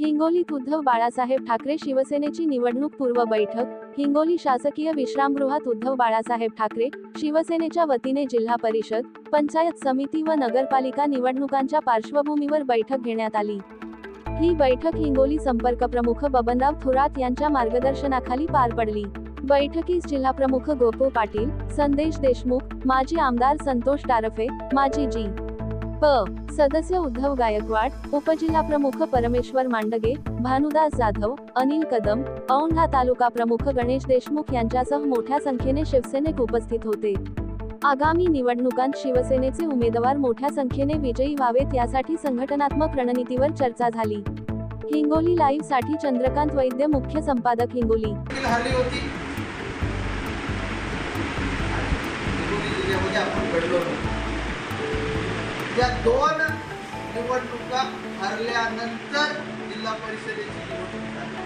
हिंगोलीत उद्धव बाळासाहेब ठाकरे शिवसेनेची निवडणूक पूर्व बैठक हिंगोली शासकीय विश्रामगृहात उद्धव बाळासाहेब ठाकरे शिवसेनेच्या वतीने जिल्हा परिषद पंचायत समिती व नगरपालिका निवडणुकांच्या पार्श्वभूमीवर बैठक घेण्यात आली. ही बैठक हिंगोली संपर्क प्रमुख बबनराव थोरात यांच्या मार्गदर्शनाखाली पार पडली. बैठकीस जिल्हाप्रमुख गोपू पाटील संदेश देशमुख माजी आमदार संतोष टारफे माजी जी. प. सदस्य उद्धव गायकवाड उपजिल्हा प्रमुख परमेश्वर मांडगे भानुदास जाधव अनिल कदम औंढा तालुका प्रमुख गणेश देशमुख यांच्यासह मोठ्या संख्येने शिवसैनिक उपस्थित होते. आगामी निवडणुकांत शिवसेनेचे उमेदवार मोठ्या संख्येने विजयी व्हावेत यासाठी संघटनात्मक रणनीतीवर चर्चा झाली. हिंगोली लाईव्हसाठी चंद्रकांत वैद्य मुख्य संपादक हिंगोली. होती. या दोन निवडणुका हरल्यानंतर जिल्हा परिषदेची निवडणूक झाली.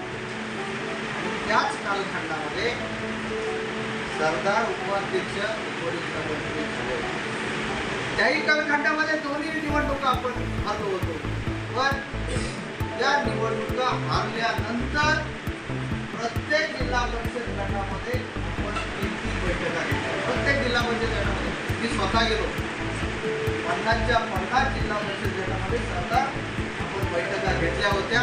त्याच कालखंडामध्ये सरदार उपाध्यक्ष त्याही कालखंडामध्ये दोन्ही निवडणुका आपण हरलो होतो. पण या निवडणुका हारल्यानंतर प्रत्येक जिल्हा परिषद गटामध्ये आपण बैठक तीन बैठका घेतल्या प्रत्येक जिल्हा परिषद गटामध्ये मी स्वतः गेलो. पन्नासच्या पन्नास जिल्हा परिषद गटामध्ये स्वतः आपण बैठका घेतल्या होत्या.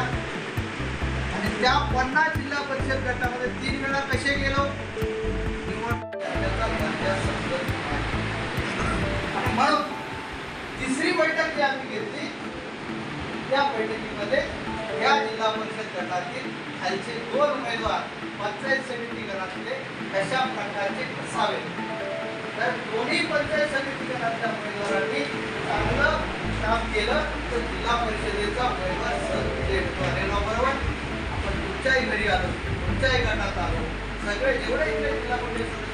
आणि त्या पन्नास जिल्हा परिषद गटामध्ये तीन वेळा कसे गेलो? म्हणजे म्हणून तिसरी बैठक जी आम्ही घेतली त्या बैठकीमध्ये या जिल्हा परिषद गटातील खालचे दोन उमेदवार पंचायत समिती गटातले कशा प्रकारचे असावे तर दोन्ही पंचायत समिती गणातल्या उमेदवारांनी काम केलं तर जिल्हा परिषदेचा उमेदवार सहज बरोबर आपण कुठच्याही घरी आलो. कुठच्याही गटात आलो. सगळे जेवढे इकडे जिल्हा परिषद